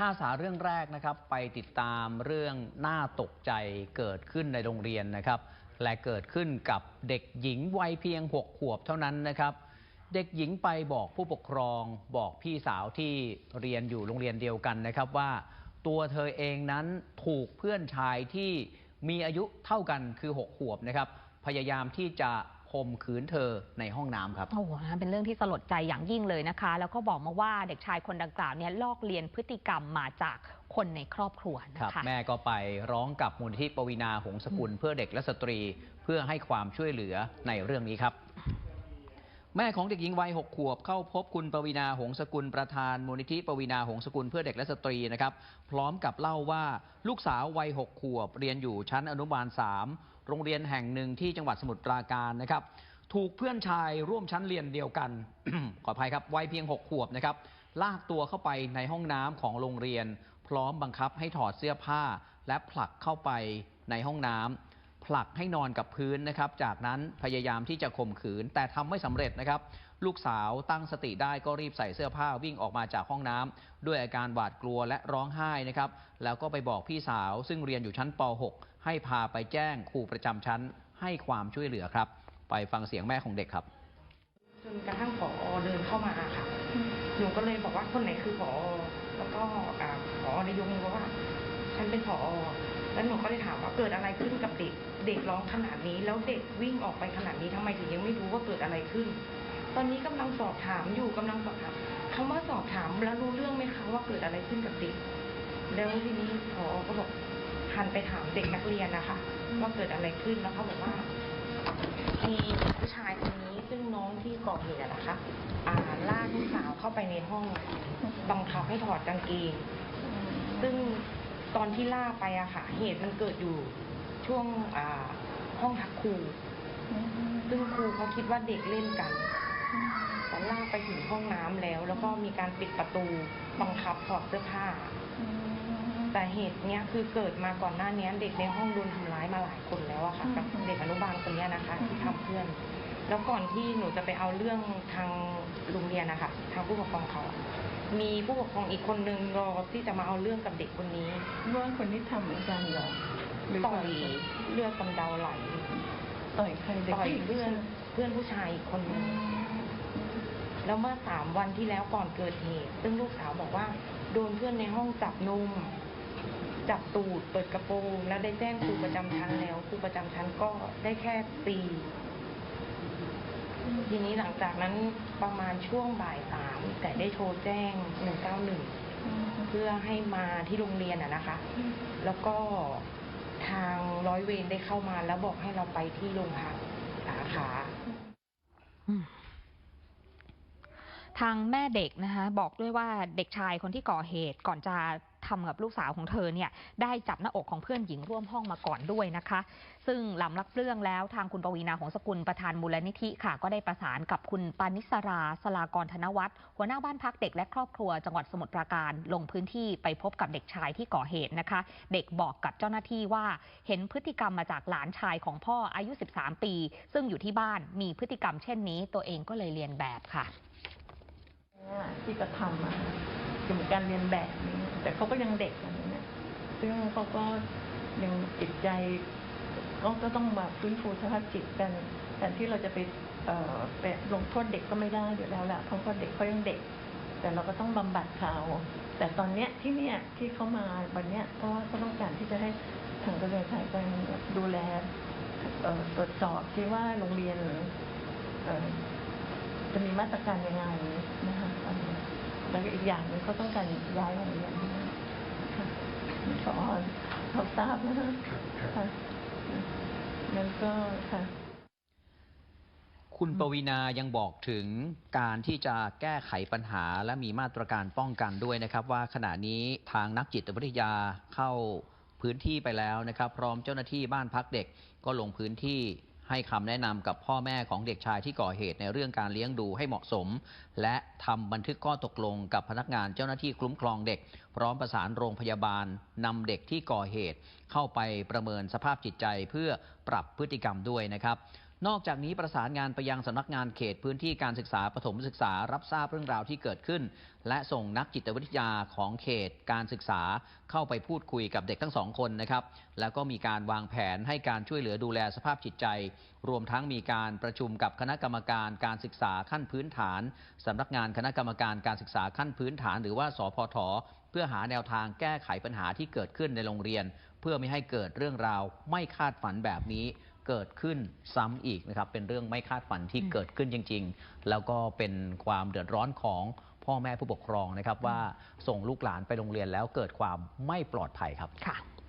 ห้าสาเรื่องแรกนะครับไปติดตามเรื่องน่าตกใจเกิดขึ้นในโรงเรียนนะครับ และเกิดขึ้นกับเด็กหญิงวัยเพียง 6 ขวบเท่านั้นนะครับ เด็กหญิงไปบอกผู้ปกครองบอกพี่สาวที่เรียนอยู่โรงเรียนเดียวกันนะครับว่า ตัวเธอเองนั้นถูกเพื่อนชายที่มีอายุเท่ากันคือ 6 ขวบนะครับ พยายามที่จะ ข่มขืนเธอในห้องน้ำครับโอ้โหนะเป็นเรื่องที่สลดใจอย่างยิ่งเลยนะคะ แล้วก็บอกมาว่าเด็กชายคนดังกล่าวเนี่ยลอกเลียนพฤติกรรมมาจากคนในครอบครัวครับนะคะแม่ก็ไปร้องกับมูลที่ปวีนาหงสกุล เพื่อเด็กและสตรี เพื่อให้ความช่วยเหลือในเรื่องนี้ครับแม่ของเด็กหญิงวัยหกขวบเข้าพบคุณปวีนาหงสกุลประธานมูลนิธิปวีนาหงสกุลเพื่อเด็กและสตรีนะครับ พร้อมกับเล่าว่าลูกสาววัยหกขวบเรียนอยู่ชั้นอนุบาลสาม โรงเรียนแห่งหนึ่งที่จังหวัดสมุทรปราการนะครับ ถูกเพื่อนชายร่วมชั้นเรียนเดียวกัน ขออภัยครับวัยเพียง 6 ขวบนะครับ ลากตัวเข้าไปในห้องน้ำของโรงเรียน พร้อมบังคับให้ถอดเสื้อผ้า และผลักเข้าไปในห้องน้ำผลักให้นอนกับพื้นนะครับ จากนั้นพยายามที่จะข่มขืน แต่ทำไม่สำเร็จนะครับ ลูกสาวตั้งสติได้ก็รีบใส่เสื้อผ้าวิ่งออกมาจากห้องน้ำด้วยอาการหวาดกลัวและร้องไห้นะครับ แล้วก็ไปบอกพี่สาวซึ่งเรียนอยู่ชั้นป .6 ให้พาไปแจ้งครูประจำชั้นให้ความช่วยเหลือครับ ไปฟังเสียงแม่ของเด็กครับ จนกระทั่งผอเดินเข้ามาค่ะหนูก็เลยบอกว่าคนไหนคือผอแล้วก็อ่าผอในยงบอกว่า ฉันเป็นผอแล้วหนูก็เลยถามว่าเกิดอะไรขึ้นกับเด็ก เด็กร้องขนาดนี้ แล้วเด็กวิ่งออกไปขนาดนี้ทำไมถึงยังไม่รู้ว่าเกิดอะไรขึ้น ตอนนี้กำลังสอบถามอยู่กำลังสอบถามคำว่าสอบถามแล้วรู้เรื่องไหมคะว่าเกิดอะไรขึ้นกับเด็ก แล้วทีนี้ผอก็บอก หันไปถามเด็กนักเรียนนะคะว่าเกิดอะไรขึ้นแล้วเขาบอกว่า มีผู้ชายคนนี้ซึ่งน้องที่ก่อเหตุอะนะคะอ่าลากลูกสาวเข้าไปในห้องบังคับให้ถอดกางเกงซึ่งตอนที่ล่ากไปอะค่ะ เหตุมันเกิดอยู่ช่วงอ่าห้องพักครูซึ่งครูเขาคิดว่าเด็กเล่นกันแต่ลากไปถึงห้องน้ำแล้ว แล้วก็มีการปิดประตูบังคับถอดเสื้อผ้า แต่เหตุเนี้ยคือเกิดมาก่อนหน้านี้เด็กในห้องโดนทำร้ายมาหลายคนแล้วอะค่ะกับเด็กอนุบาลคนเนี้ยนะคะที่ทำเพื่อน แล้วก่อนที่หนูจะไปเอาเรื่องทางโรงเรียนนะคะทางผู้ปกครองเขามีผู้ปกครองอีกคนนึงรอที่จะมาเอาเรื่องกับเด็กคนนี้ว่าคนที่ทำเหมือนกันเหรอหรือต่อยเลือดกำเดาไหลต่อยใครเด็กต่อยผู้หญิงเพื่อนเพื่อนผู้ชายอีกคนนึงแล้วเมื่อสามวันที่แล้วก่อนเกิดเหตุ ซึ่งลูกสาวบอกว่า โดนเพื่อนในห้องจับนม จับตูดเปิดกระโปรงแล้วได้แจ้งครูประจำชั้นแล้วครูประจำชั้นก็ได้แค่ตีทีนี้หลังจากนั้นประมาณช่วงบ่ายสามแต่ได้โทรแจ้งหนึ่งเก้าหนึ่งเพื่อให้มาที่โรงเรียนอะนะคะ แล้วก็ทางร้อยเวรได้เข้ามาแล้วบอกให้เราไปที่โรงพักสาขาทางแม่เด็กนะคะบอกด้วยว่าเด็กชายคนที่ก่อเหตุก่อนจะ ทำกับลูกสาวของเธอเนี่ยได้จับหน้าอกของเพื่อนหญิงร่วมห้องมาก่อนด้วยนะคะ ซึ่งหลังรับเรื่องแล้วทางคุณปวีนาหงสกุลประธานมูลนิธิค่ะ ก็ได้ประสานกับคุณปานิสราสลากรธนวัฒน์หัวหน้าบ้านพักเด็กและครอบครัวจังหวัดสมุทรปราการลงพื้นที่ไปพบกับเด็กชายที่ก่อเหตุนะคะ เด็กบอกกับเจ้าหน้าที่ว่าเห็นพฤติกรรมมาจากหลานชายของพ่ออายุ 13 ปี ซึ่งอยู่ที่บ้านมีพฤติกรรมเช่นนี้ ตัวเองก็เลยเรียนแบบค่ะนี่ที่กระทำ อะคือเหมือนการเรียนแบบนี้แต่เขาก็ยังเด็กอย่างนี้นะซึ่งเขาก็ยังจิตใจก็ก็ต้องมาฟื้นฟูสภาพจิตกันแต่ที่เราจะไปเอ่อไปลงโทษเด็กก็ไม่ได้อยู่แล้วแหละเพราะว่าเด็กเขายังเด็ก แต่เราก็ต้องบำบัดเขาแต่ตอนเนี้ยที่เนี้ยที่เขามาวันเนี้ยเพราะว่าเขาต้องการที่จะให้ทางกระทรวงสาธารณสุขดูแลเอ่อตรวจสอบที่ว่าโรงเรียนเอ่อจะมีมาตรการยังไงนะคะอันนี้ แล้วก็อีกอย่างหนึงเขาต้องการย้ายโรงเรียนด้วยค่ะขอเขาทราบนะคะค่ะงั้นก็ค่ะคุณปวีนายังบอกถึงการที่จะแก้ไขปัญหาและมีมาตรการป้องกันด้วยนะครับ ว่าขณะนี้ทางนักจิตวิทยาเข้าพื้นที่ไปแล้วนะครับ พร้อมเจ้าหน้าที่บ้านพักเด็กก็ลงพื้นที่ ให้คำแนะนำกับพ่อแม่ของเด็กชายที่ก่อเหตุในเรื่องการเลี้ยงดูให้เหมาะสม และทำบันทึกข้อตกลงกับพนักงานเจ้าหน้าที่คุ้มครองเด็ก พร้อมประสานโรงพยาบาลนำเด็กที่ก่อเหตุ เข้าไปประเมินสภาพจิตใจเพื่อปรับพฤติกรรมด้วยนะครับ นอกจากนี้ประสานงานไปยังสำนักงานเขตพื้นที่การศึกษาปฐมศึกษารับทราบเรื่องราวที่เกิดขึ้น และส่งนักจิตวิทยาของเขตการศึกษาเข้าไปพูดคุยกับเด็กทั้งสองคนนะครับ แล้วก็มีการวางแผนให้การช่วยเหลือดูแลสภาพจิตใจ รวมทั้งมีการประชุมกับคณะกรรมการการศึกษาขั้นพื้นฐานสำนักงานคณะกรรมการการศึกษาขั้นพื้นฐาน หรือว่าสพทเพื่อหาแนวทางแก้ไขปัญหาที่เกิดขึ้นในโรงเรียน เพื่อไม่ให้เกิดเรื่องราวไม่คาดฝันแบบนี้ เกิดขึ้นซ้ำอีกนะครับเป็นเรื่องไม่คาดฝันที่อืมเกิดขึ้นจริง ๆ แล้วก็เป็นความเดือดร้อนของพ่อแม่ผู้ปกครองนะครับว่าส่งลูกหลานไปโรงเรียนแล้วเกิดความไม่ปลอดภัยครับค่ะ